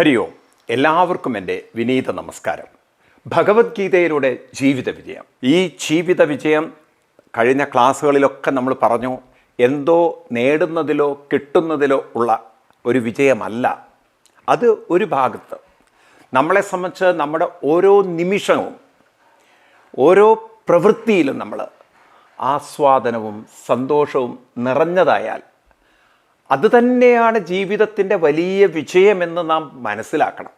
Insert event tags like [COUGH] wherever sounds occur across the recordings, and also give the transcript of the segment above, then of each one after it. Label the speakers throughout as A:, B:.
A: ഹരി ഓം എല്ലാവർക്കും എന്റെ വിനീത നമസ്കാരം. ഭഗവത്ഗീതയിലൂടെ ജീവിത വിജയം. ഈ ജീവിത വിജയം കഴിഞ്ഞ ക്ലാസ്സുകളിലൊക്കെ നമ്മൾ പറഞ്ഞു എന്തോ നേടുന്നതിലോ കിട്ടുന്നതിലോ ഉള്ള ഒരു വിജയമല്ല. അത് ഒരു ഭാഗത്ത്. നമ്മളെ സംബന്ധിച്ച് നമ്മുടെ ഓരോ നിമിഷവും ഓരോ പ്രവൃത്തിയിലും നമ്മൾ ആസ്വാദനവും സന്തോഷവും നിറഞ്ഞതായാൽ അത് തന്നെയാണ് ജീവിതത്തിന്റെ വലിയ വിജയമെന്ന് നാം മനസ്സിലാക്കണം.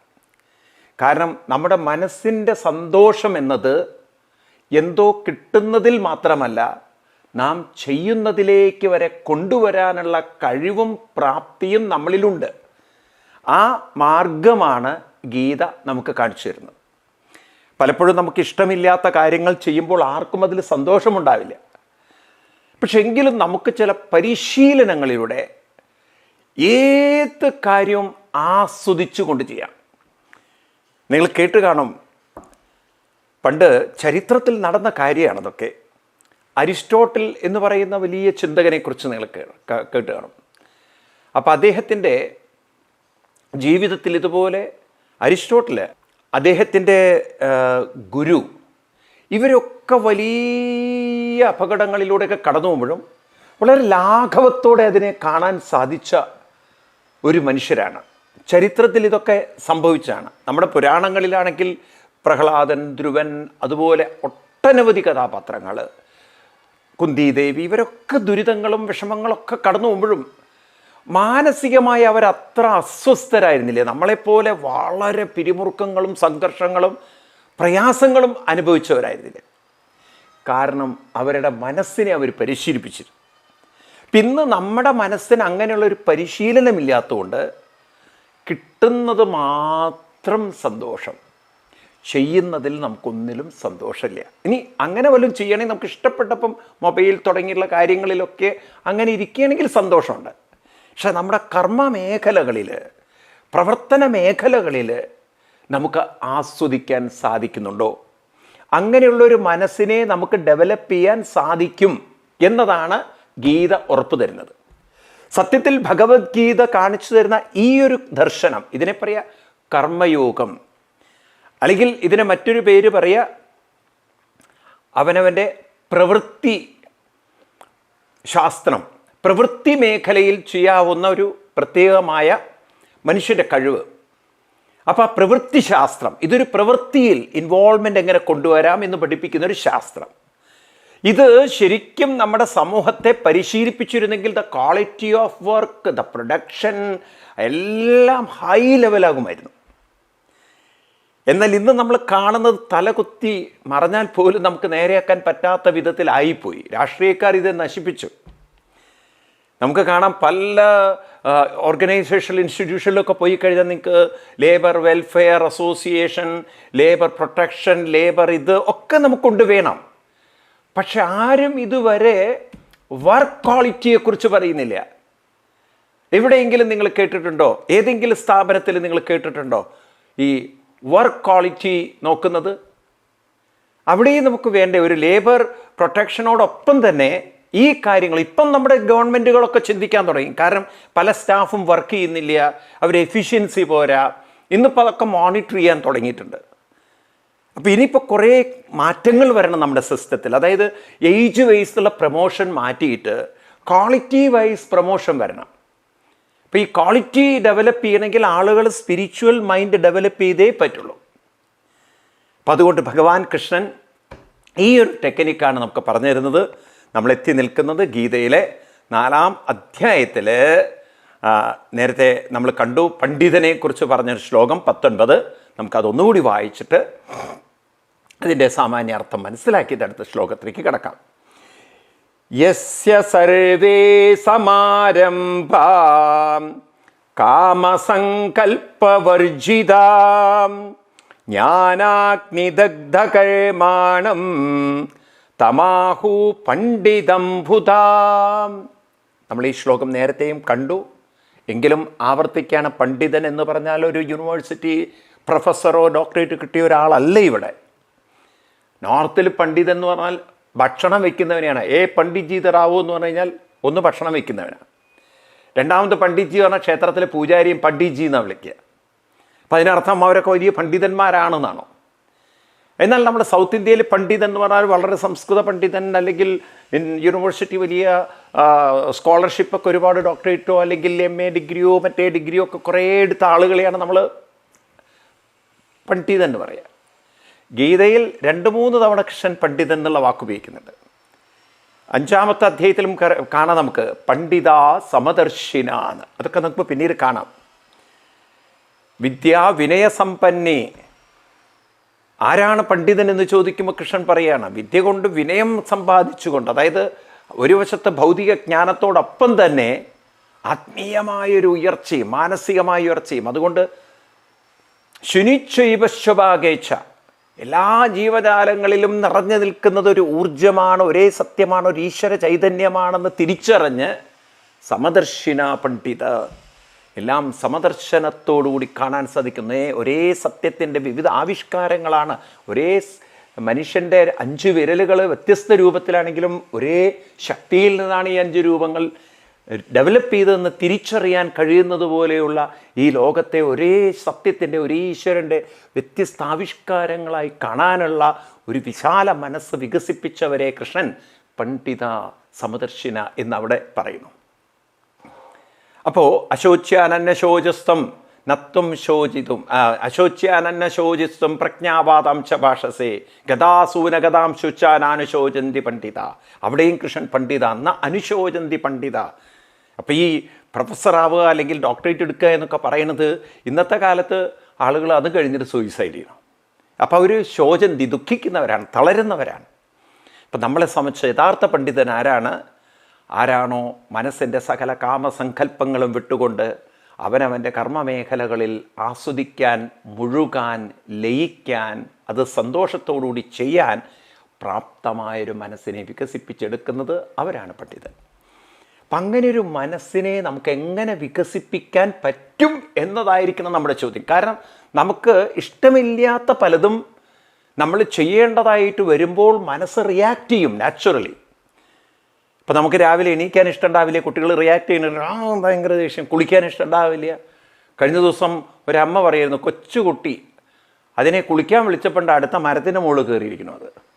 A: കാരണം നമ്മുടെ മനസ്സിന്റെ സന്തോഷം എന്നത് എന്തോ കിട്ടുന്നതിൽ മാത്രമല്ല നാം ചെയ്യുന്നതിലേക്ക് വരെ കൊണ്ടുവരാനുള്ള കഴിവും പ്രാപ്തിയും നമ്മളിലുണ്ട്. ആ മാർഗമാണ് ഗീത നമുക്ക് കാണിച്ചു തരുന്നത്. പലപ്പോഴും നമുക്ക് ഇഷ്ടമില്ലാത്ത കാര്യങ്ങൾ ചെയ്യുമ്പോൾ ആർക്കും അതിൽ സന്തോഷമുണ്ടാവില്ല. പക്ഷെ എങ്കിലും നമുക്ക് ചില പരിശീലനങ്ങളിലൂടെ ഏത് കാര്യവും ആസ്വദിച്ചുകൊണ്ട് ചെയ്യാം? നിങ്ങൾ കേട്ട് കാണും. പണ്ട് ചരിത്രത്തിൽ നടന്ന കാര്യമാണ് അതൊക്കെ അരിസ്റ്റോട്ടിൽ എന്ന് പറയുന്ന വലിയ ചിന്തകനെക്കുറിച്ച് നിങ്ങൾ കേട്ട് കാണും. അപ്പോൾ അദ്ദേഹത്തിന്റെ ജീവിതത്തിൽ ഇതുപോലെ അരിസ്റ്റോട്ടിൽ അദ്ദേഹത്തിന്റെ ഗുരു ഇവരൊക്കെ വലിയ അപകടങ്ങളിലൂടെയൊക്കെ കടന്നു പോകുമ്പോഴും വളരെ ലാഘവത്തോടെ അതിനെ കാണാൻ സാധിച്ച ഒരു മനുഷ്യരാണ്. ചരിത്രത്തിൽ ഇതൊക്കെ സംഭവിച്ചാണ് നമ്മുടെ പുരാണങ്ങളിലാണെങ്കിൽ പ്രഹ്ലാദൻ ധ്രുവൻ അതുപോലെ ഒട്ടനവധി കഥാപാത്രങ്ങൾ. കുന്തിദേവി ഇവരൊക്കെ ദുരിതങ്ങളും വിഷമങ്ങളൊക്കെ കടന്നു പോകുമ്പോഴും മാനസികമായി അവർ അത്ര അസ്വസ്ഥരായിരുന്നില്ലേ? നമ്മളെപ്പോലെ വളരെ പിരിമുറുക്കങ്ങളും സംഘർഷങ്ങളും പ്രയാസങ്ങളും അനുഭവിച്ചവരായിരുന്നില്ലേ? കാരണം അവരുടെ മനസ്സിനെ അവർ പരിശീലിപ്പിച്ചിരുന്നു. ഇന്ന് നമ്മുടെ മനസ്സിന് അങ്ങനെയുള്ള ഒരു പരിശീലനമില്ലാത്തതുകൊണ്ട് കിട്ടുന്നത് മാത്രം സന്തോഷം. ചെയ്യുന്നതിൽ നമുക്കൊന്നിലും സന്തോഷമില്ല. ഇനി അങ്ങനെ വല്ലതും ചെയ്യണമെങ്കിൽ നമുക്ക് ഇഷ്ടപ്പെട്ടപ്പം മൊബൈൽ തുടങ്ങിയുള്ള കാര്യങ്ങളിലൊക്കെ അങ്ങനെ ഇരിക്കുകയാണെങ്കിൽ സന്തോഷമുണ്ട്. പക്ഷെ നമ്മുടെ കർമ്മ മേഖലകളിൽ പ്രവർത്തന മേഖലകളിൽ നമുക്ക് ആസ്വദിക്കാൻ സാധിക്കുന്നുണ്ടോ? അങ്ങനെയുള്ളൊരു മനസ്സിനെ നമുക്ക് ഡെവലപ്പ് ചെയ്യാൻ സാധിക്കും എന്നതാണ് ഗീത ഉറപ്പു തരുന്നത്. സത്യത്തിൽ ഭഗവത്ഗീത കാണിച്ചു തരുന്ന ഈ ഒരു ദർശനം ഇതിനെ പറയുക കർമ്മയോഗം. അല്ലെങ്കിൽ ഇതിനെ മറ്റൊരു പേര് പറയുക അവനവന്റെ പ്രവൃത്തി ശാസ്ത്രം. പ്രവൃത്തി മേഖലയിൽ ചെയ്യാവുന്ന ഒരു പ്രത്യേകമായ മനുഷ്യന്റെ കഴിവ്. അപ്പോൾ ആ പ്രവൃത്തി ശാസ്ത്രം ഇതൊരു പ്രവൃത്തിയിൽ ഇൻവോൾവ്മെന്റ് എങ്ങനെ കൊണ്ടുവരാം എന്ന് പഠിപ്പിക്കുന്ന ഒരു ശാസ്ത്രം. ഇത് ശരിക്കും നമ്മുടെ സമൂഹത്തെ പരിശീലിപ്പിച്ചിരുന്നെങ്കിൽ the quality of work the production എല്ലാം ഹൈ ലെവലാകുമായിരുന്നു എന്നാൽ ഇന്ന് നമ്മൾ കാണുന്നത് തലകുത്തി മറഞ്ഞാൽ പോലും നമുക്ക് നേരെയാക്കാൻ പറ്റാത്ത വിധത്തിലായിപ്പോയി രാഷ്ട്രീയക്കാർ ഇത് നശിപ്പിച്ചു. നമുക്ക് കാണാം പല ഓർഗനൈസേഷൻ ഇൻസ്റ്റിറ്റ്യൂഷനിലൊക്കെ പോയി കഴിഞ്ഞാൽ നിങ്ങൾക്ക് labour welfare association labour protection labour ഇത് ഒക്കെ നമുക്കൊണ്ട് വേണം. പക്ഷെ ആരും ഇതുവരെ വർക്ക് ക്വാളിറ്റിയെക്കുറിച്ച് പറയുന്നില്ല. എവിടെയെങ്കിലും നിങ്ങൾ കേട്ടിട്ടുണ്ടോ? ഏതെങ്കിലും സ്ഥാപനത്തിൽ നിങ്ങൾ കേട്ടിട്ടുണ്ടോ? ഈ വർക്ക് ക്വാളിറ്റി നോക്കുന്നത്? അവിടെയും നമുക്ക് വേണ്ട ഒരു ലേബർ പ്രൊട്ടക്ഷനോടൊപ്പം തന്നെ ഈ കാര്യങ്ങൾ ഇപ്പം നമ്മുടെ ഗവൺമെന്റുകളൊക്കെ ചിന്തിക്കാൻ തുടങ്ങി. കാരണം പല സ്റ്റാഫും വർക്ക് ചെയ്യുന്നില്ല. അവർ എഫിഷ്യൻസി പോരാ. ഇന്നിപ്പോൾ അതൊക്കെ മോണിറ്റർ ചെയ്യാൻ തുടങ്ങിയിട്ടുണ്ട്. അപ്പോൾ ഇനിയിപ്പോൾ കുറേ മാറ്റങ്ങൾ വരണം നമ്മുടെ സിസ്റ്റത്തിൽ. അതായത് ഏജ് വൈസുള്ള പ്രൊമോഷൻ മാറ്റിയിട്ട് ക്വാളിറ്റി വൈസ് പ്രൊമോഷൻ വരണം. അപ്പോൾ ഈ ക്വാളിറ്റി ഡെവലപ്പ് ചെയ്യണമെങ്കിൽ ആളുകൾ സ്പിരിച്വൽ മൈൻഡ് ഡെവലപ്പ് ചെയ്തേ പറ്റുള്ളൂ. അപ്പം അതുകൊണ്ട് ഭഗവാൻ കൃഷ്ണൻ ഈ ഒരു ടെക്നിക്കാണ് നമുക്ക് പറഞ്ഞു തരുന്നത്. നമ്മൾ എത്തി നിൽക്കുന്നത് ഗീതയിലെ നാലാം അധ്യായത്തിൽ നേരത്തെ നമ്മൾ കണ്ടു പണ്ഡിതനെക്കുറിച്ച് പറഞ്ഞൊരു ശ്ലോകം പത്തൊൻപത്. നമുക്കതൊന്നുകൂടി വായിച്ചിട്ട് അതിന്റെ സാമാന്യ അർത്ഥം മനസ്സിലാക്കിയിട്ട് അടുത്ത ശ്ലോകത്തിലേക്ക് കിടക്കാം. യസ്യ സർവേ സമാരംഭാം കാമസങ്കൽപ്പവർജിതാം ജ്ഞാനാഗ്നിദഗ്ധകർമാണം തമാഹു പണ്ഡിതം ഭുതാം നമ്മൾ ഈ ശ്ലോകം നേരത്തെയും കണ്ടു. എങ്കിലും ആവർത്തിക്കാണ് പണ്ഡിതൻ എന്ന് പറഞ്ഞാൽ ഒരു യൂണിവേഴ്സിറ്റി പ്രൊഫസറോ ഡോക്ടറേറ്റ് കിട്ടിയ ഒരാളല്ല ഇവിടെ. നോർത്തിൽ പണ്ഡിതൻ എന്ന് പറഞ്ഞാൽ ഭക്ഷണം വെക്കുന്നവനെയാണ് ഏ പണ്ഡിറ്റ്ജി റാവു എന്ന് പറഞ്ഞു കഴിഞ്ഞാൽ ഒന്ന് ഭക്ഷണം വെക്കുന്നവനാണ് രണ്ടാമത് പണ്ഡിറ്റ്ജി പറഞ്ഞാൽ ക്ഷേത്രത്തിലെ പൂജാരിയും പണ്ഡിറ്റ്ജി എന്നാണ് വിളിക്കുക. അപ്പം അതിനർത്ഥം അവരൊക്കെ വലിയ പണ്ഡിതന്മാരാണെന്നാണോ? എന്നാൽ നമ്മുടെ സൗത്ത് ഇന്ത്യയിൽ പണ്ഡിതൻ എന്ന് പറഞ്ഞാൽ വളരെ സംസ്കൃത പണ്ഡിതൻ അല്ലെങ്കിൽ യൂണിവേഴ്സിറ്റി വലിയ സ്കോളർഷിപ്പൊക്കെ ഒരുപാട് ഡോക്ടറേറ്റോ അല്ലെങ്കിൽ എം എ ഡിഗ്രിയോ മറ്റേ ഡിഗ്രിയോ ഒക്കെ കുറേ എടുത്ത ആളുകളെയാണ് നമ്മൾ പണ്ഡിതൻ എന്ന് പറയുക ഗീതയിൽ രണ്ട് മൂന്ന് തവണ കൃഷ്ണൻ പണ്ഡിതൻ എന്നുള്ള വാക്ക് ഉപയോഗിക്കുന്നുണ്ട്. അഞ്ചാമത്തെ അധ്യായത്തിലും കാണാം നമുക്ക്. പണ്ഡിത സമദർശിനാണ് അതൊക്കെ നമുക്ക് പിന്നീട് കാണാം. വിദ്യാ വിനയസമ്പന്നി ആരാണ് പണ്ഡിതൻ എന്ന് ചോദിക്കുമ്പോൾ കൃഷ്ണൻ പറയുകയാണ് വിദ്യ കൊണ്ട് വിനയം സമ്പാദിച്ചുകൊണ്ട് അതായത് ഒരു വശത്തെ ഭൗതിക ജ്ഞാനത്തോടൊപ്പം തന്നെ ആത്മീയമായൊരു ഉയർച്ചയും മാനസികമായ ഉയർച്ചയും. അതുകൊണ്ട് ശുനിച്ചൈവശഭാഗേച്ഛ എല്ലാ ജീവജാലങ്ങളിലും നിറഞ്ഞു നിൽക്കുന്നത് ഒരു ഊർജമാണ് ഒരേ സത്യമാണ് ഒരു ഈശ്വര ചൈതന്യമാണെന്ന് തിരിച്ചറിഞ്ഞ് സമദർശിന പണ്ഡിത. എല്ലാം സമദർശനത്തോടുകൂടി കാണാൻ സാധിക്കുന്ന ഒരേ സത്യത്തിന്റെ വിവിധ ആവിഷ്കാരങ്ങളാണ്. ഒരേ മനുഷ്യന്റെ അഞ്ച് വിരലുകൾ വ്യത്യസ്ത രൂപത്തിലാണെങ്കിലും ഒരേ ശക്തിയിൽ നിന്നാണ് ഈ അഞ്ച് രൂപങ്ങൾ ഡെവലപ്പ് ചെയ്തതെന്ന് തിരിച്ചറിയാൻ കഴിയുന്നത് പോലെയുള്ള ഈ ലോകത്തെ ഒരേ സത്യത്തിന്റെ ഒരേ ഈശ്വരന്റെ വ്യത്യസ്ത ആവിഷ്കാരങ്ങളായി കാണാനുള്ള ഒരു വിശാല മനസ്സ് വികസിപ്പിച്ചവരെ കൃഷ്ണൻ പണ്ഡിത സമദർശിന എന്നവിടെ പറയുന്നു. അപ്പോൾ അശോച്യാനന്യശോചസ്തം നത്വം ശോചിതും ആ, അശോച്യാനന്യശോചിസ്ത്വം പ്രജ്ഞാവാദാം ച ഭാഷസേ ഗതാസൂന ഗതാം ശുച്ചാനാനുശോചന്തി പണ്ഡിത. അവിടെയും കൃഷ്ണൻ പണ്ഡിത എന്ന അനുശോചന്തി പണ്ഡിത. അപ്പോൾ ഈ പ്രൊഫസർ ആവുക അല്ലെങ്കിൽ ഡോക്ടറേറ്റ് എടുക്കുക എന്നൊക്കെ പറയുന്നത് ഇന്നത്തെ കാലത്ത് ആളുകൾ അത് കഴിഞ്ഞിട്ട് സൂയിസൈഡ് ചെയ്യണം. അപ്പോൾ അവർ ശോചന്തി ദുഃഖിക്കുന്നവരാണ് തളരുന്നവരാണ്. അപ്പം നമ്മളെ സംബന്ധിച്ച് യഥാർത്ഥ പണ്ഡിതൻ ആരാണ്? ആരാണോ മനസ്സിന്റെ സകല കാമസങ്കല്പങ്ങളും വിട്ടുകൊണ്ട് അവനവന്റെ കർമ്മമേഖലകളിൽ ആസ്വദിക്കാൻ മുഴുകാൻ ലയിക്കാൻ അത് സന്തോഷത്തോടുകൂടി ചെയ്യാൻ പ്രാപ്തമായൊരു മനസ്സിനെ വികസിപ്പിച്ചെടുക്കുന്നത് അവരാണ് പണ്ഡിതൻ. അപ്പം ഒരു മനസ്സിനെ നമുക്ക് എങ്ങനെ വികസിപ്പിക്കാൻ പറ്റും എന്നതായിരിക്കണം നമ്മുടെ ചോദ്യം. കാരണം നമുക്ക് ഇഷ്ടമില്ലാത്ത പലതും നമ്മൾ ചെയ്യേണ്ടതായിട്ട് വരുമ്പോൾ മനസ്സ് റിയാക്ട് ചെയ്യും നാച്ചുറലി ഇപ്പം നമുക്ക് രാവിലെ എണീക്കാൻ ഇഷ്ടമുണ്ടാവില്ല കുട്ടികൾ റിയാക്ട് ചെയ്യുന്നുണ്ട് ആ ഭയങ്കര ദേഷ്യം കുളിക്കാൻ ഇഷ്ടമുണ്ടാവില്ല. കഴിഞ്ഞ ദിവസം ഒരമ്മ പറയായിരുന്നു കൊച്ചുകുട്ടി. അതിനെ കുളിക്കാൻ വിളിച്ചപ്പോണ്ട് അടുത്ത മരത്തിന്റെ മുകളിൽ കയറിയിരിക്കണം അത്.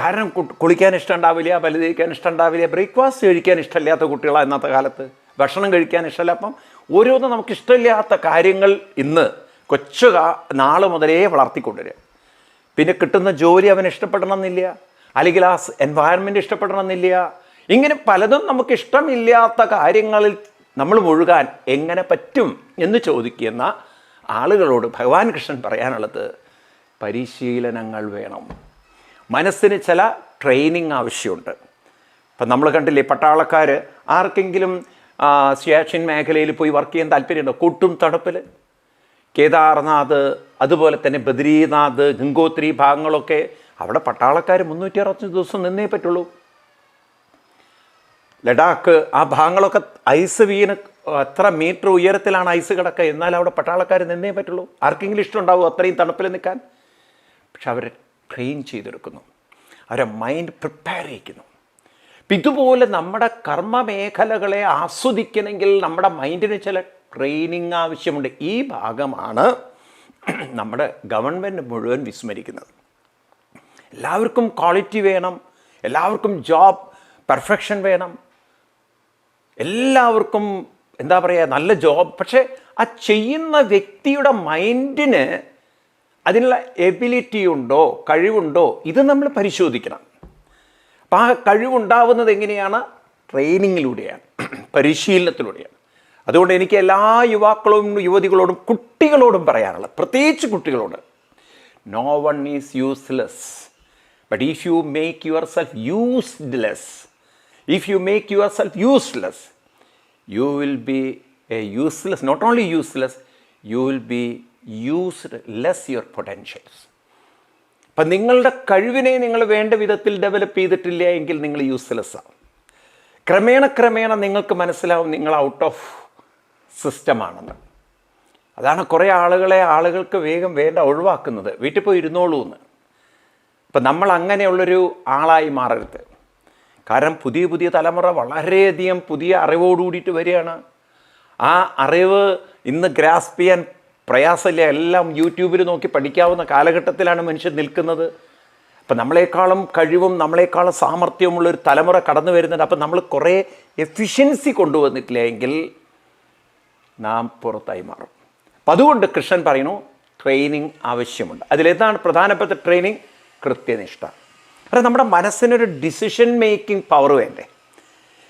A: കാരണം കുളിക്കാൻ ഇഷ്ടം ഉണ്ടാവില്ല ഇഷ്ടമുണ്ടാവില്ല ഇഷ്ടം ഉണ്ടാവില്ല ബ്രേക്ക്ഫാസ്റ്റ് കഴിക്കാൻ ഇഷ്ടമില്ലാത്ത കുട്ടികളാണ് ഇന്നത്തെ കാലത്ത്. ഭക്ഷണം കഴിക്കാൻ ഇഷ്ടമില്ല. അപ്പം ഓരോന്നും നമുക്ക് ഇഷ്ടമില്ലാത്ത കാര്യങ്ങൾ ഇന്ന് കൊച്ചു നാൾ മുതലേ വളർത്തിക്കൊണ്ടുവരിക. പിന്നെ കിട്ടുന്ന ജോലി അവന് ഇഷ്ടപ്പെടണമെന്നില്ല. അല്ലെങ്കിൽ ആ എൻവയൺമെന്റ് ഇഷ്ടപ്പെടണമെന്നില്ല. ഇങ്ങനെ പലതും നമുക്ക് ഇഷ്ടമില്ലാത്ത കാര്യങ്ങളിൽ നമ്മൾ മുഴുകാൻ എങ്ങനെ പറ്റും എന്ന് ചോദിക്കുന്ന ആളുകളോട് ഭഗവാൻ കൃഷ്ണൻ പറയാനുള്ളത് പരിശീലനങ്ങൾ വേണം. മനസ്സിന് ചില ട്രെയിനിങ് ആവശ്യമുണ്ട്. ഇപ്പം നമ്മൾ കണ്ടില്ലേ പട്ടാളക്കാർ ആർക്കെങ്കിലും സിയാച്ചിൻ മേഖലയിൽ പോയി വർക്ക് ചെയ്യാൻ താല്പര്യമുണ്ടോ? കൂട്ടും തണുപ്പിൽ കേദാർനാഥ് അതുപോലെ തന്നെ ബദ്രീനാഥ് ഗംഗോത്രി ഭാഗങ്ങളൊക്കെ അവിടെ പട്ടാളക്കാർ മുന്നൂറ്റി അറുപത്തഞ്ച് ദിവസം നിന്നേ പറ്റുള്ളൂ. ലഡാക്ക് ആ ഭാഗങ്ങളൊക്കെ ഐസ് വീണ് എത്ര മീറ്റർ ഉയരത്തിലാണ് ഐസ് കിടക്കുക എന്നാൽ അവിടെ പട്ടാളക്കാർ നിന്നേ പറ്റുള്ളൂ. ആർക്കെങ്കിലും ഇഷ്ടമുണ്ടാവും അത്രയും തണുപ്പിൽ നിൽക്കാൻ? പക്ഷെ അവരെ ട്രെയിൻ ചെയ്തെടുക്കുന്നു. അവരെ മൈൻഡ് പ്രിപ്പയർ ചെയ്യിക്കുന്നു. ഇതുപോലെ നമ്മുടെ കർമ്മ മേഖലകളെ ആസ്വദിക്കണമെങ്കിൽ നമ്മുടെ മൈൻഡിന് ചില ട്രെയിനിങ് ആവശ്യമുണ്ട്. ഈ ഭാഗമാണ് [CLEARS THROAT] നമ്മുടെ ഗവൺമെന്റ് മുഴുവൻ വിസ്മരിക്കുന്നത്. എല്ലാവർക്കും ക്വാളിറ്റി വേണം. എല്ലാവർക്കും ജോബ് പെർഫെക്ഷൻ വേണം. എല്ലാവർക്കും എന്താ പറയുക നല്ല ജോബ് പക്ഷേ ആ ചെയ്യുന്ന വ്യക്തിയുടെ മൈൻഡിന് അതിനുള്ള എബിലിറ്റി ഉണ്ടോ കഴിവുണ്ടോ ഇത് നമ്മൾ പരിശോധിക്കണം. അപ്പം ആ കഴിവുണ്ടാവുന്നത് എങ്ങനെയാണ്? ട്രെയിനിങ്ങിലൂടെയാണ് പരിശീലനത്തിലൂടെയാണ്. അതുകൊണ്ട് എനിക്ക് എല്ലാ യുവാക്കളോടും യുവതികളോടും കുട്ടികളോടും പറയാനുള്ളത്. പ്രത്യേകിച്ച് കുട്ടികളോട്. No one is useless but if you make yourself useless if you make yourself useless you will be a useless not only useless you will be used less your potentials അപ്പം നിങ്ങളുടെ കഴിവിനെ നിങ്ങൾ വേണ്ട വിധത്തിൽ ഡെവലപ്പ് ചെയ്തിട്ടില്ല എങ്കിൽ നിങ്ങൾ useless ആവും. ക്രമേണ ക്രമേണ നിങ്ങൾക്ക് മനസ്സിലാവും നിങ്ങൾ ഔട്ട് ഓഫ് സിസ്റ്റമാണെന്ന് അതാണ് കുറേ ആളുകളെ ആളുകൾക്ക് വേഗം വേണ്ട ഒഴിവാക്കുന്നത്. വീട്ടിൽ പോയി ഇരുന്നോളൂ എന്ന്. ഇപ്പം നമ്മൾ അങ്ങനെയുള്ളൊരു ആളായി മാറരുത്. കാരണം പുതിയ പുതിയ തലമുറ വളരെയധികം പുതിയ അറിവോടുകൂടിയിട്ട് വരികയാണ്. ആ അറിവ് ഇന്ന് ഗ്രാസ്പ് ചെയ്യാൻ പ്രയാസമില്ല എല്ലാം യൂട്യൂബിൽ നോക്കി പഠിക്കാവുന്ന കാലഘട്ടത്തിലാണ് മനുഷ്യൻ നിൽക്കുന്നത്. അപ്പം നമ്മളെക്കാളും കഴിവും നമ്മളെക്കാളും സാമർഥ്യമുള്ള ഒരു തലമുറ കടന്നു വരുന്നുണ്ട്. അപ്പം നമ്മൾ കുറേ എഫിഷ്യൻസി കൊണ്ടുവന്നിട്ടില്ല എങ്കിൽ നാം പുറത്തായി മാറും. അപ്പം അതുകൊണ്ട് കൃഷ്ണൻ പറയുന്നു ട്രെയിനിങ് ആവശ്യമുണ്ട്. അതിലേതാണ് പ്രധാനപ്പെട്ട ട്രെയിനിങ് കൃത്യനിഷ്ഠ. അപ്പം നമ്മുടെ മനസ്സിനൊരു ഡിസിഷൻ മേക്കിംഗ് പവർ വേണ്ടേ?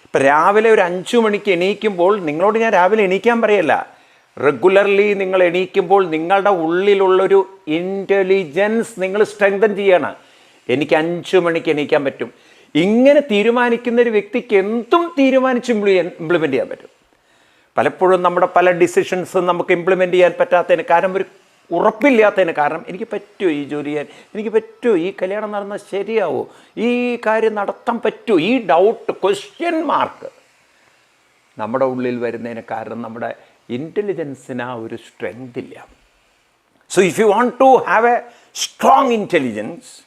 A: ഇപ്പം രാവിലെ ഒരു അഞ്ചു മണിക്ക് എണീക്കുമ്പോൾ നിങ്ങളോട് ഞാൻ രാവിലെ എണീക്കാൻ പറയല്ല. റെഗുലർലി നിങ്ങൾ എണീക്കുമ്പോൾ നിങ്ങളുടെ ഉള്ളിലുള്ളൊരു ഇന്റലിജൻസ് നിങ്ങൾ സ്ട്രെങ്തൻ ചെയ്യണം. എനിക്ക് അഞ്ചു മണിക്ക് എണീക്കാൻ പറ്റും. ഇങ്ങനെ തീരുമാനിക്കുന്ന ഒരു വ്യക്തിക്ക് എന്തും തീരുമാനിച്ച് ഇംപ്ലിമെന്റ് ചെയ്യാൻ പറ്റും. പലപ്പോഴും നമ്മുടെ പല ഡിസിഷൻസ് നമുക്ക് ഇംപ്ലിമെന്റ് ചെയ്യാൻ പറ്റാത്തതിന് കാരണം ഒരു ഉറപ്പില്ലാത്തതിന് കാരണം എനിക്ക് പറ്റുമോ ഈ ജോലി ചെയ്യാൻ? എനിക്ക് പറ്റുമോ ഈ കല്യാണം നടന്നാൽ ശരിയാവോ? ഈ കാര്യം നടത്താൻ പറ്റുമോ ഈ ഡൗട്ട് ക്വസ്റ്റ്യൻ മാർക്ക് നമ്മുടെ ഉള്ളിൽ വരുന്നതിന് കാരണം നമ്മുടെ ഇന്റലിജൻസിന് ആ ഒരു സ്ട്രെങ്ത് ഇല്ല. So if you want to have a strong intelligence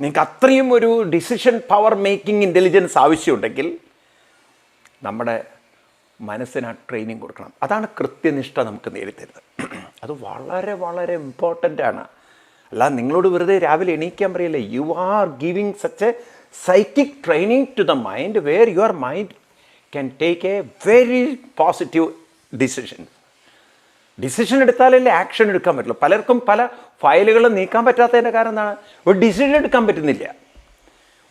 A: നിങ്ങൾക്ക് അത്രയും ഒരു ഡിസിഷൻ പവർ മേക്കിംഗ് ഇന്റലിജൻസ് ആവശ്യമുണ്ടെങ്കിൽ നമ്മുടെ മനസ്സിന് ആ ട്രെയിനിങ് കൊടുക്കണം. അതാണ് കൃത്യനിഷ്ഠ നമുക്ക് നേടിത്തരുന്നത്. അത് വളരെ വളരെ ഇമ്പോർട്ടന്റ് ആണ്. അല്ല നിങ്ങളോട് വെറുതെ രാവിലെ എണീക്കാൻ പറയില്ല. You are giving such a psychic training to the mind where your mind can take a very positive decision decision എടുത്താലല്ലേ action എടുക്കാൻ പറ്റുള്ളൂ. പലർക്കും പല ഫയലുകളും നീക്കാൻ പറ്റാത്തതിന്റെ കാരണം എന്താണ്? ഒരു ഡിസിഷൻ എടുക്കാൻ പറ്റുന്നില്ല.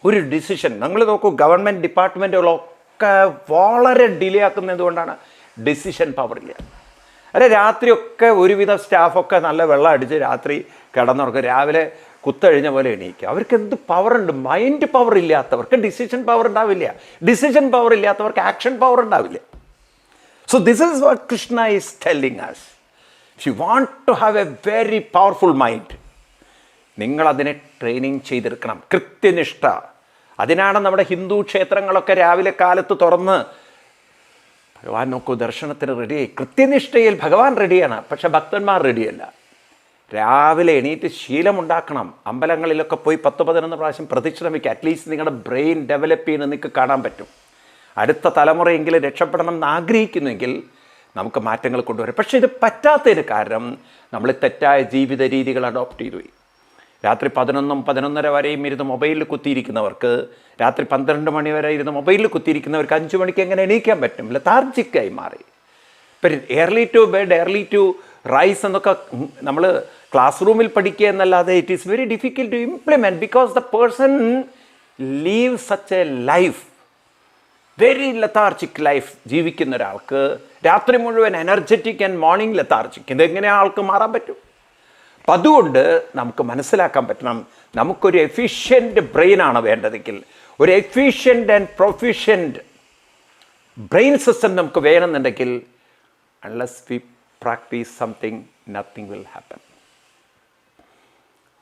A: ഒരു ഡിസിഷൻ നിങ്ങൾ നോക്കൂ ഗവൺമെന്റ് ഡിപ്പാർട്ട്മെന്റുകളൊക്കെ വളരെ ഡിലേ ആക്കുന്നത് എന്തുകൊണ്ടാണ് ഡിസിഷൻ പവർ ഇല്ല. അല്ലെ രാത്രിയൊക്കെ ഒരുവിധം സ്റ്റാഫൊക്കെ നല്ല വെള്ളം അടിച്ച് രാത്രി കിടന്നുറക്കും രാവിലെ കുത്തഴിഞ്ഞ പോലെ എണീക്കുക അവർക്ക് എന്ത് പവറുണ്ട് മൈൻഡ് പവർ ഇല്ലാത്തവർക്ക് ഡിസിഷൻ പവർ ഉണ്ടാവില്ല. ഡിസിഷൻ പവർ ഇല്ലാത്തവർക്ക് ആക്ഷൻ പവർ ഉണ്ടാവില്ല. So this is what Krishna is telling us. If you want to have a very powerful mind, നിങ്ങൾ അതിനെ ട്രെയിനിങ് ചെയ്തെടുക്കണം കൃത്യനിഷ്ഠ. അതിനാണ് നമ്മുടെ ഹിന്ദു ക്ഷേത്രങ്ങളൊക്കെ രാവിലെ കാലത്ത് തുറന്ന് ഭഗവാൻ നോക്കൂ ദർശനത്തിന് റെഡിയായി കൃത്യനിഷ്ഠയിൽ ഭഗവാൻ റെഡിയാണ് പക്ഷെ ഭക്തന്മാർ റെഡിയല്ല രാവിലെ എണീറ്റ് ശീലമുണ്ടാക്കണം. അമ്പലങ്ങളിലൊക്കെ പോയി പത്ത് പതിനൊന്ന് പ്രാവശ്യം പ്രതിശ്രമിക്കുക അറ്റ്ലീസ്റ്റ് നിങ്ങളുടെ ബ്രെയിൻ ഡെവലപ്പ് ചെയ്യുന്ന നിങ്ങൾക്ക് കാണാൻ പറ്റും. അടുത്ത തലമുറയെങ്കിലും രക്ഷപ്പെടണം എന്ന് ആഗ്രഹിക്കുന്നുവെങ്കിൽ നമുക്ക് മാറ്റങ്ങൾ കൊണ്ടുവരാം. പക്ഷേ ഇത് പറ്റാത്തതിന് കാരണം നമ്മൾ തെറ്റായ ജീവിത രീതികൾ അഡോപ്റ്റ് ചെയ്തു പോയി. രാത്രി പതിനൊന്നും പതിനൊന്നര വരെയും ഇരുന്ന് മൊബൈലിൽ കുത്തിയിരിക്കുന്നവർക്ക് രാത്രി പന്ത്രണ്ട് മണി വരെ ഇരുന്ന് മൊബൈലിൽ കുത്തിയിരിക്കുന്നവർക്ക് അഞ്ച് മണിക്ക് എങ്ങനെ എണീക്കാൻ പറ്റും? ലതാർജിക്കായി മാറി. ഇപ്പം early to bed early to rise എന്നൊക്കെ നമ്മൾ ക്ലാസ് റൂമിൽ പഠിക്കുക എന്നല്ലാതെ it is very difficult to implement because the person leave such a life very lethargic life ജീവിക്കുന്ന ഒരാൾക്ക് രാത്രി മുഴുവൻ എനർജറ്റിക് ആൻഡ് മോർണിംഗ് ലത്താർജിക് ഇതെങ്ങനെ ആൾക്ക് മാറാൻ പറ്റും? അപ്പം അതുകൊണ്ട് നമുക്ക് മനസ്സിലാക്കാൻ പറ്റണം നമുക്കൊരു എഫിഷ്യന്റ് ബ്രെയിനാണ് വേണ്ടതെങ്കിൽ. ഒരു efficient and proficient brain system നമുക്ക് വേണമെന്നുണ്ടെങ്കിൽ unless we practice something nothing will happen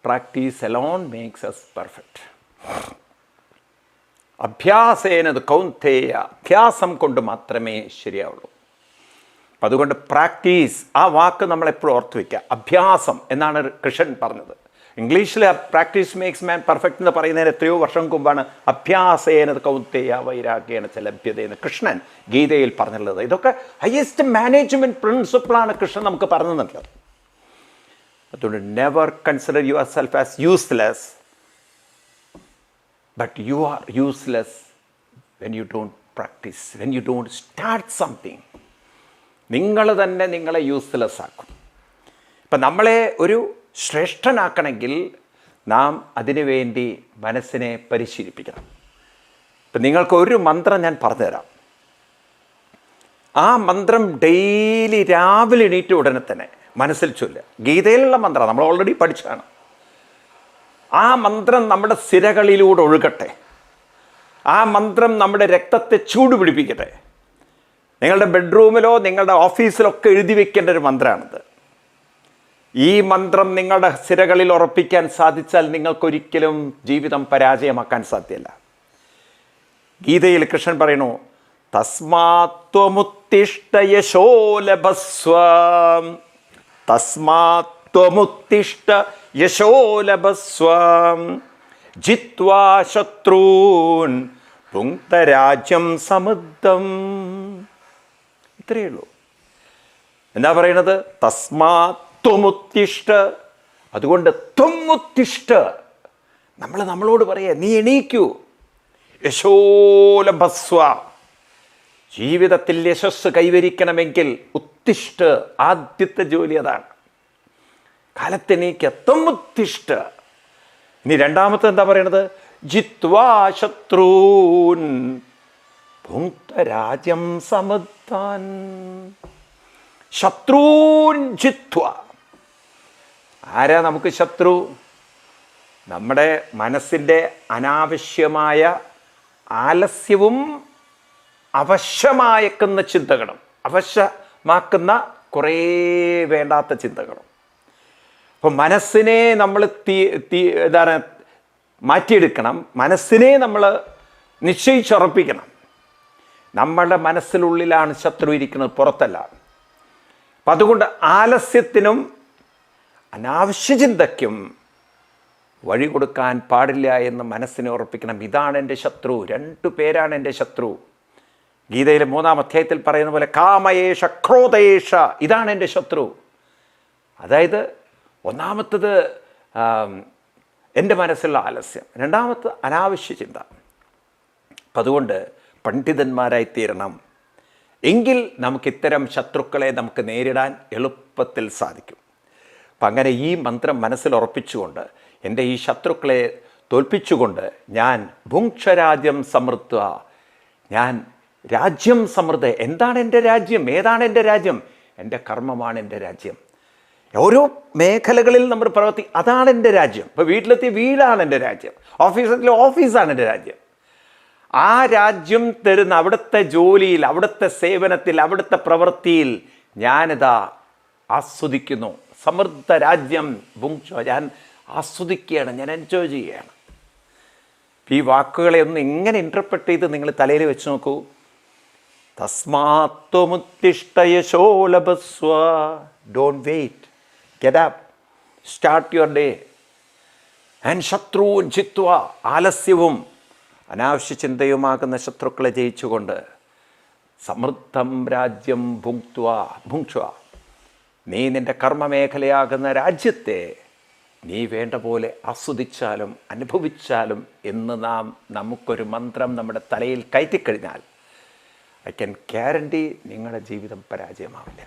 A: practice alone makes us perfect അഭ്യാസേനത് കൗന്തേയ അഭ്യാസം കൊണ്ട് മാത്രമേ ശരിയാവുള്ളൂ. അപ്പം അതുകൊണ്ട് പ്രാക്ടീസ് ആ വാക്ക് നമ്മളെപ്പോഴും ഓർത്ത് വയ്ക്കുക അഭ്യാസം എന്നാണ് കൃഷ്ണൻ പറഞ്ഞത്. ഇംഗ്ലീഷിലെ പ്രാക്ടീസ് മേക്സ് മാൻ പെർഫെക്റ്റ് എന്ന് പറയുന്നതിന് എത്രയോ വർഷം മുമ്പാണ് അഭ്യാസേന കൗന്തേയ വൈരാഗ്യേന ച ലഭ്യതയെന്ന് കൃഷ്ണൻ ഗീതയിൽ പറഞ്ഞിട്ടുള്ളത്. ഇതൊക്കെ ഹയസ്റ്റ് മാനേജ്മെന്റ് പ്രിൻസിപ്പിളാണ് കൃഷ്ണൻ നമുക്ക് പറഞ്ഞു തന്നിട്ടുള്ളത് അതുകൊണ്ട് never consider yourself as useless But you are useless when you don't practice, when you don't start something. നിങ്ങൾ തന്നെ നിങ്ങളെ യൂസ്ലെസ് ആക്കും. ഇപ്പം നമ്മളെ ഒരു ശ്രേഷ്ഠനാക്കണമെങ്കിൽ നാം അതിനുവേണ്ടി മനസ്സിനെ പരിശീലിപ്പിക്കണം. ഇപ്പം നിങ്ങൾക്ക് ഒരു മന്ത്രം ഞാൻ പറഞ്ഞുതരാം. ആ മന്ത്രം ഡെയിലി രാവിലെ എണീറ്റ ഉടനെ തന്നെ മനസ്സിൽ ചൊല്ലുക. ഗീതയിലുള്ള മന്ത്രം നമ്മൾ ഓൾറെഡി പഠിച്ചതാണ്. ആ മന്ത്രം നമ്മുടെ സിരകളിലൂടെ ഒഴുകട്ടെ. ആ മന്ത്രം നമ്മുടെ രക്തത്തെ ചൂട് പിടിപ്പിക്കട്ടെ. നിങ്ങളുടെ ബെഡ്റൂമിലോ നിങ്ങളുടെ ഓഫീസിലൊക്കെ എഴുതി വെക്കേണ്ട ഒരു മന്ത്രമാണിത് ഈ മന്ത്രം നിങ്ങളുടെ സിരകളിൽ ഉറപ്പിക്കാൻ സാധിച്ചാൽ നിങ്ങൾക്കൊരിക്കലും ജീവിതം പരാജയമാക്കാൻ സാധ്യമല്ല ഗീതയിൽ കൃഷ്ണൻ പറയുന്നു തസ്മാത്വമുത്തിഷ്ടയശോലഭസ്വ യശോ യശോ ജിത്വാ ശത്രൂൻ പുങ്ക്തരാജ്യം സമുദ്രം ഇത്രയേ ഉള്ളൂ എന്താ പറയണത് തസ്മാ ത്വമുത്തിഷ്ട അതുകൊണ്ട് ത്വമുത്തിഷ്ട നമ്മൾ നമ്മളോട് പറയുക നീ എണീക്കൂ. യശോലഭസ്വ. ജീവിതത്തിൽ യശസ് കൈവരിക്കണമെങ്കിൽ ഉത്തിഷ്ഠ ആദ്യത്തെ ജോലി അതാണ്. കാലത്തെണീക്ക് ത്വമുത്തിഷ്ഠ ഇനി രണ്ടാമത്തെ എന്താ പറയണത്? ജിത്വാ ശത്രൂൻ രാജ്യം സമത്താൻ ശത്രൂൻ ജിത്വ. ആരാ നമുക്ക് ശത്രു? നമ്മുടെ മനസ്സിന്റെ അനാവശ്യമായ ആലസ്യവും അവശമായക്കുന്ന ചിന്തകളും അവശമാക്കുന്ന കുറേ വേണ്ടാത്ത ചിന്തകളും. അപ്പം മനസ്സിനെ നമ്മൾ തീ തീ എന്താണ് മാറ്റിയെടുക്കണം. മനസ്സിനെ നമ്മൾ നിശ്ചയിച്ചുറപ്പിക്കണം. നമ്മളുടെ മനസ്സിനുള്ളിലാണ് ശത്രു ഇരിക്കുന്നത് പുറത്തല്ല. അപ്പം അതുകൊണ്ട് ആലസ്യത്തിനും അനാവശ്യ ചിന്തയ്ക്കും വഴി കൊടുക്കാൻ പാടില്ല എന്ന് മനസ്സിനെ ഉറപ്പിക്കണം. ഇതാണ് എന്റെ ശത്രു. രണ്ടു പേരാണ് എന്റെ ശത്രു. ഗീതയിലെ മൂന്നാം അധ്യായത്തിൽ പറയുന്ന പോലെ കാമയേഷ ക്രോധയേഷ. ഇതാണ് എന്റെ ശത്രു. അതായത് ഒന്നാമത്തത് എന്റെ മനസ്സിലുള്ള ആലസ്യം. രണ്ടാമത്തെ അനാവശ്യ ചിന്ത. അപ്പം അതുകൊണ്ട് പണ്ഡിതന്മാരായി തീരണം. എങ്കിൽ നമുക്ക് ഇത്തരം ശത്രുക്കളെ നമുക്ക് നേരിടാൻ എളുപ്പത്തിൽ സാധിക്കും. അപ്പം അങ്ങനെ ഈ മന്ത്രം മനസ്സിൽ ഉറപ്പിച്ചുകൊണ്ട് എന്റെ ഈ ശത്രുക്കളെ തോൽപ്പിച്ചുകൊണ്ട് ഞാൻ ഭുങ്ക്ഷരാജ്യം സമൃദ്ധ. ഞാൻ രാജ്യം സമൃദ്ധ. എന്താണ് എന്റെ രാജ്യം? ഏതാണ് എന്റെ രാജ്യം? എന്റെ കർമ്മമാണ് എന്റെ രാജ്യം. ഓരോ മേഖലകളിൽ നമ്മൾ പ്രവർത്തി അതാണ് എന്റെ രാജ്യം. ഇപ്പോൾ വീട്ടിലെത്തിയ വീടാണ് എന്റെ രാജ്യം. ഓഫീസിൽ ഓഫീസാണ് എന്റെ രാജ്യം. ആ രാജ്യം തരുന്ന അവിടുത്തെ ജോലിയിൽ അവിടുത്തെ സേവനത്തിൽ അവിടുത്തെ പ്രവൃത്തിയിൽ ഞാനിതാ ആസ്വദിക്കുന്നു. സമൃദ്ധ രാജ്യം ബുങ്ചോ. ഞാൻ ആസ്വദിക്കുകയാണ്. ഞാൻ എൻജോയ് ചെയ്യുകയാണ്. ഈ വാക്കുകളെ ഒന്ന് എങ്ങനെ ഇന്റർപ്രറ്റ് ചെയ്ത് നിങ്ങൾ തലയിൽ വെച്ച് നോക്കൂ. തസ്മാത്വമുത്തിഷ്ടയശോലഭസ്വ don't wait get start your day and ശത്രുവും ചിത്വ ആലസ്യവും അനാവശ്യ ചിന്തയുമാകുന്ന ശത്രുക്കളെ ജയിച്ചുകൊണ്ട് സമൃദ്ധം രാജ്യം ഭുങ്ക്വ ഭുങ്ക്വ നീ നിന്റെ കർമ്മമേഖലയാകുന്ന രാജ്യത്തെ നീ വേണ്ട പോലെ ആസ്വദിച്ചാലും അനുഭവിച്ചാലും എന്ന് നാം നമുക്കൊരു മന്ത്രം നമ്മുടെ തലയിൽ കയറ്റിക്കഴിഞ്ഞാൽ ഐ ക്യാൻ ഗ്യാരണ്ടി നിങ്ങളുടെ ജീവിതം പരാജയമാവില്ല.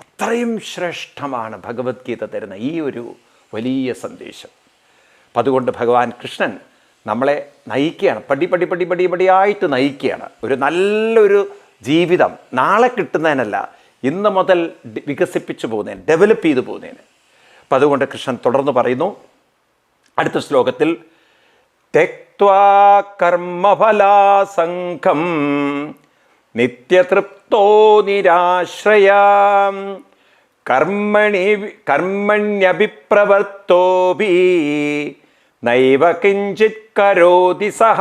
A: അത്രയും ശ്രേഷ്ഠമാണ് ഭഗവത്ഗീത തരുന്ന ഈ ഒരു വലിയ സന്ദേശം. അപ്പം അതുകൊണ്ട് ഭഗവാൻ കൃഷ്ണൻ നമ്മളെ നയിക്കുകയാണ്. പടി പടി പടി പടി പടിയായിട്ട് നയിക്കുകയാണ്. ഒരു നല്ലൊരു ജീവിതം നാളെ കിട്ടുന്നതിനല്ല ഇന്ന് മുതൽ വികസിപ്പിച്ചു പോകുന്നതിന് ഡെവലപ്പ് ചെയ്തു പോകുന്നതിന്. അപ്പം അതുകൊണ്ട് കൃഷ്ണൻ തുടർന്ന് പറയുന്നു. അടുത്ത ശ്ലോകത്തിൽ തെക്വാ കർമ്മഫലാസംഘം നിത്യതൃപ്തോ നിരാശ്രയാം. കർമ്മണി കർമ്മണ്യഭിപ്രവർത്തോപി നൈവ കിഞ്ചിത് കരോതി സഹ.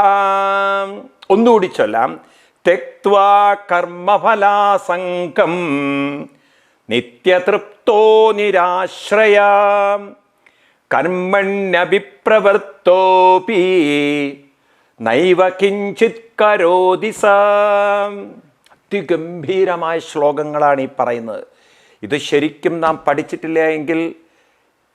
A: ഒന്നുകൂടി ചൊല്ലാം. തെക്വാ കർമ്മഫലാസംഗം നിത്യതൃപ്തോ നിരാശ്രയാം. കർമ്മണ്യഭിപ്രവർത്തോപി നൈവ കിഞ്ചിത് കരോതി അതിഗംഭീരമായ ശ്ലോകങ്ങളാണ് ഈ പറയുന്നത്. ഇത് ശരിക്കും നാം പഠിച്ചിട്ടില്ല എങ്കിൽ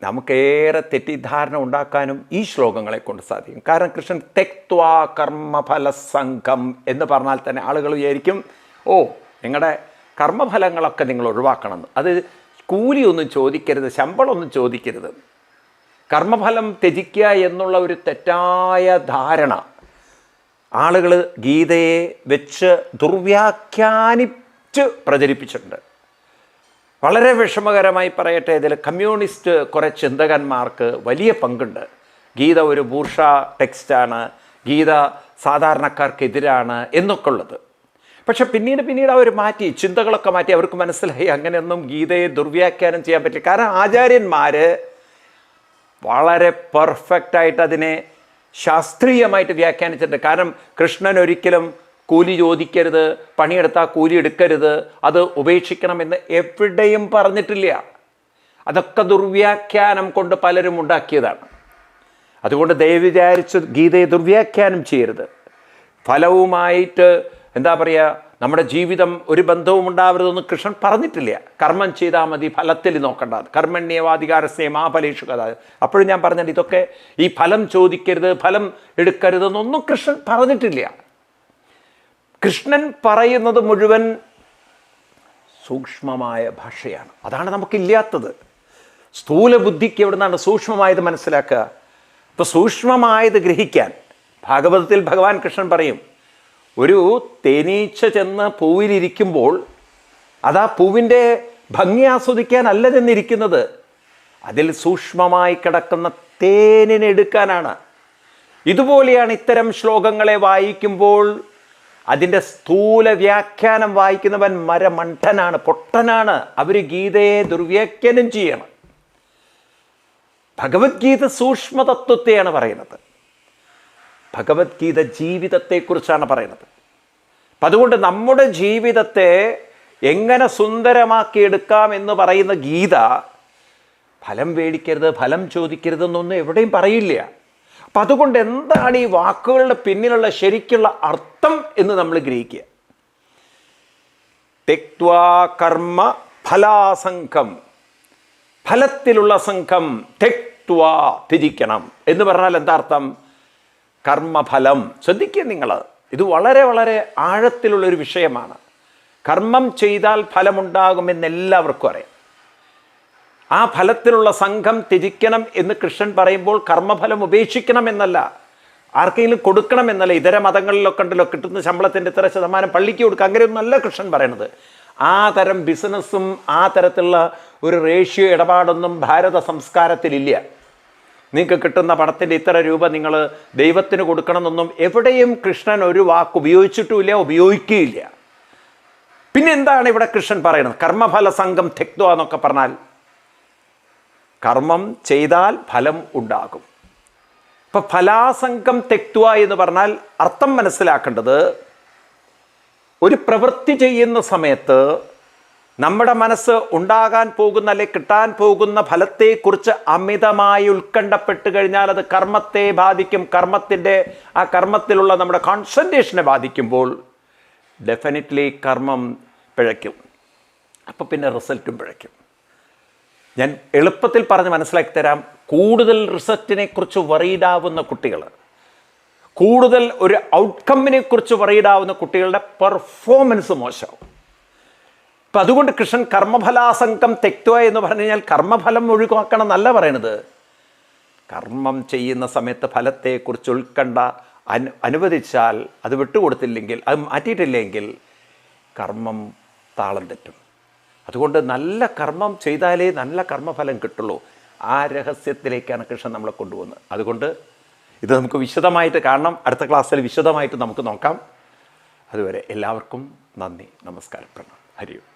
A: നമുക്കേറെ തെറ്റിദ്ധാരണ ഉണ്ടാക്കാനും ഈ ശ്ലോകങ്ങളെ കൊണ്ട് സാധിക്കും. കാരണം കൃഷ്ണൻ തെക്വാ കർമ്മഫല സംഘം എന്ന് പറഞ്ഞാൽ തന്നെ ആളുകൾ വിചാരിക്കും ഓ നിങ്ങളുടെ കർമ്മഫലങ്ങളൊക്കെ നിങ്ങൾ ഒഴിവാക്കണം. അത് കൂലിയൊന്നും ചോദിക്കരുത് ശമ്പളമൊന്നും ചോദിക്കരുത്. കർമ്മഫലം ത്യജിക്കുക എന്നുള്ള ഒരു തെറ്റായ ധാരണ ആളുകൾ ഗീതയെ വെച്ച് ദുർവ്യാഖ്യാനിച്ച് പ്രചരിപ്പിച്ചിട്ടുണ്ട്. വളരെ വിഷമകരമായി പറയട്ടെ ഇതിൽ കമ്മ്യൂണിസ്റ്റ് കുറേ ചിന്തകന്മാർക്ക് വലിയ പങ്കുണ്ട്. ഗീത ഒരു ബൂർഷ ടെക്സ്റ്റാണ് ഗീത സാധാരണക്കാർക്കെതിരാണ് എന്നൊക്കെ ഉള്ളത്. പക്ഷെ പിന്നീട് പിന്നീട് അവർ മാറ്റി ചിന്തകളൊക്കെ മാറ്റി അവർക്ക് മനസ്സിലായി അങ്ങനെയൊന്നും ഗീതയെ ദുർവ്യാഖ്യാനം ചെയ്യാൻ പറ്റില്ല. കാരണം ആചാര്യന്മാർ വളരെ പെർഫെക്റ്റായിട്ട് അതിനെ ശാസ്ത്രീയമായിട്ട് വ്യാഖ്യാനിച്ചിട്ടുണ്ട്. കാരണം കൃഷ്ണൻ ഒരിക്കലും കൂലി ചോദിക്കരുത് പണിയെടുത്താൽ കൂലി എടുക്കരുത് അത് ഉപേക്ഷിക്കണം ഉപേക്ഷിക്കണമെന്ന് എവിടെയും പറഞ്ഞിട്ടില്ല. അതൊക്കെ ദുർവ്യാഖ്യാനം കൊണ്ട് പലരും ഉണ്ടാക്കിയതാണ്. അതുകൊണ്ട് ദയവ് വിചാരിച്ച് ഗീതയെ ദുർവ്യാഖ്യാനം ചെയ്യരുത്. ഫലവുമായിട്ട് എന്താ പറയുക നമ്മുടെ ജീവിതം ഒരു ബന്ധവും ഉണ്ടാവരുതെന്ന് കൃഷ്ണൻ പറഞ്ഞിട്ടില്ല. കർമ്മം ചെയ്താൽ മതി ഫലത്തിൽ നോക്കണ്ട. കർമ്മണ്യവാധികാരസ്നേ മഹാഫലേഷു കഥ. അപ്പോഴും ഞാൻ പറഞ്ഞത് ഇതൊക്കെ ഈ ഫലം ചോദിക്കരുത് ഫലം എടുക്കരുതെന്നൊന്നും കൃഷ്ണൻ പറഞ്ഞിട്ടില്ല. കൃഷ്ണൻ പറയുന്നത് മുഴുവൻ സൂക്ഷ്മമായ ഭാഷയാണ്. അതാണ് നമുക്കില്ലാത്തത്. സ്ഥൂല ബുദ്ധിക്ക് എവിടെ നിന്നാണ് സൂക്ഷ്മമായത് മനസ്സിലാക്കുക? അപ്പോൾ സൂക്ഷ്മമായത് ഗ്രഹിക്കാൻ. ഭാഗവതത്തിൽ ഭഗവാൻ കൃഷ്ണൻ പറയും ഒരു തേനീച്ച ചെന്ന് പൂവിലിരിക്കുമ്പോൾ അതാ പൂവിന്റെ ഭംഗി ആസ്വദിക്കാനല്ല ചെന്നിരിക്കുന്നത് അതിൽ സൂക്ഷ്മമായി കിടക്കുന്ന തേനിനെടുക്കാനാണ് ഇതുപോലെയാണ് ഇത്തരം ശ്ലോകങ്ങളെ വായിക്കുമ്പോൾ അതിന്റെ സ്ഥൂല വ്യാഖ്യാനം വായിക്കുന്നവൻ മരമണ്ഠനാണ് പൊട്ടനാണ്. അവർ ഗീതയെ ദുർവ്യാഖ്യാനം ചെയ്യണം. ഭഗവത്ഗീത സൂക്ഷ്മതത്വത്തെയാണ് പറയുന്നത്. ഭഗവത്ഗീത ജീവിതത്തെക്കുറിച്ചാണ് പറയുന്നത്. അപ്പം അതുകൊണ്ട് നമ്മുടെ ജീവിതത്തെ എങ്ങനെ സുന്ദരമാക്കിയെടുക്കാം എന്ന് പറയുന്ന ഗീത ഫലം വേടിക്കരുത് ഫലം ചോദിക്കരുത് എന്നൊന്നും എവിടെയും പറയില്ല. അപ്പം അതുകൊണ്ട് എന്താണ് ഈ വാക്കുകളുടെ പിന്നിലുള്ള ശരിക്കുള്ള അർത്ഥം എന്ന് നമ്മൾ ഗ്രഹിക്കുക. തെക്വാ കർമ്മ ഫലാസംഘം. ഫലത്തിലുള്ള സംഘം തെക്വാ തിരിക്കണം എന്ന് പറഞ്ഞാൽ എന്താ അർത്ഥം? കർമ്മഫലം. ശ്രദ്ധിക്കുക നിങ്ങൾ ഇത് വളരെ വളരെ ആഴത്തിലുള്ള ഒരു വിഷയമാണ്. കർമ്മം ചെയ്താൽ ഫലമുണ്ടാകുമെന്ന് എല്ലാവർക്കും അറിയാം. ആ ഫലത്തിലുള്ള സംഘം ത്യജിക്കണം എന്ന് കൃഷ്ണൻ പറയുമ്പോൾ കർമ്മഫലം ഉപേക്ഷിക്കണം എന്നല്ല. ആർക്കെങ്കിലും കൊടുക്കണം എന്നല്ല. ഇതര മതങ്ങളിലൊക്കെ ഉണ്ടല്ലോ. കിട്ടുന്ന ശമ്പളത്തിന്റെ ഇത്ര ശതമാനം പള്ളിക്ക് കൊടുക്കുക. അങ്ങനെയൊന്നല്ല കൃഷ്ണൻ പറയണത്. ആ തരം ബിസിനസ്സും ആ തരത്തിലുള്ള ഒരു റേഷ്യോ ഇടപാടൊന്നും ഭാരത സംസ്കാരത്തിലില്ല. നിങ്ങൾക്ക് കിട്ടുന്ന പണത്തിന്റെ ഇത്ര രൂപ നിങ്ങൾ ദൈവത്തിന് കൊടുക്കണമെന്നൊന്നും എവിടെയും കൃഷ്ണൻ ഒരു വാക്ക് ഉപയോഗിച്ചിട്ടുമില്ല ഉപയോഗിക്കുകയില്ല. പിന്നെ എന്താണ് ഇവിടെ കൃഷ്ണൻ പറയുന്നത്? കർമ്മഫല സംഘം തെക്തോ എന്നൊക്കെ പറഞ്ഞാൽ കർമ്മം ചെയ്താൽ ഫലം ഉണ്ടാകും. ഇപ്പൊ ഫലാസംഘം തെക്തുക എന്ന് പറഞ്ഞാൽ അർത്ഥം മനസ്സിലാക്കേണ്ടത് ഒരു പ്രവൃത്തി ചെയ്യുന്ന സമയത്ത് നമ്മുടെ മനസ്സ് ഉണ്ടാകാൻ പോകുന്ന അല്ലെ കിട്ടാൻ പോകുന്ന ഫലത്തെക്കുറിച്ച് അമിതമായി ഉത്കണ്ഠപ്പെട്ട് കഴിഞ്ഞാൽ അത് കർമ്മത്തെ ബാധിക്കും. കർമ്മത്തിന്റെ ആ കർമ്മത്തിലുള്ള നമ്മുടെ കോൺസെൻട്രേഷനെ ബാധിക്കുമ്പോൾ ഡെഫിനറ്റ്ലി കർമ്മം പിഴയ്ക്കും. അപ്പോൾ പിന്നെ റിസൾട്ടും പിഴയ്ക്കും. ഞാൻ എളുപ്പത്തിൽ പറഞ്ഞ് മനസ്സിലാക്കി തരാം. കൂടുതൽ റിസൾട്ടിനെ കുറിച്ച് വറീഡാവുന്ന കുട്ടികൾ കൂടുതൽ ഒരു ഔട്ട്കമ്മിനെ കുറിച്ച് വറീഡാവുന്ന കുട്ടികളുടെ പെർഫോമൻസ് മോശമാവും അപ്പം അതുകൊണ്ട് കൃഷ്ണൻ കർമ്മഫലാസംഗം തെക്തുക എന്ന് പറഞ്ഞു കഴിഞ്ഞാൽ കർമ്മഫലം ഒഴിവാക്കണം എന്നല്ല പറയണത്. കർമ്മം ചെയ്യുന്ന സമയത്ത് ഫലത്തെക്കുറിച്ച് ഉൾക്കണ്ട അനു അനുവദിച്ചാൽ അത് വിട്ടുകൊടുത്തില്ലെങ്കിൽ അത് മാറ്റിയിട്ടില്ലെങ്കിൽ കർമ്മം താളം തെറ്റും. അതുകൊണ്ട് നല്ല കർമ്മം ചെയ്താലേ നല്ല കർമ്മഫലം കിട്ടുള്ളൂ. ആ രഹസ്യത്തിലേക്കാണ് കൃഷ്ണൻ നമ്മളെ കൊണ്ടുപോകുന്നത്. അതുകൊണ്ട് ഇത് നമുക്ക് വിശദമായിട്ട് കാണണം. അടുത്ത ക്ലാസ്സിൽ വിശദമായിട്ട് നമുക്ക് നോക്കാം. അതുവരെ എല്ലാവർക്കും നന്ദി. നമസ്കാരം. പ്രണാം ഹരി ഓം.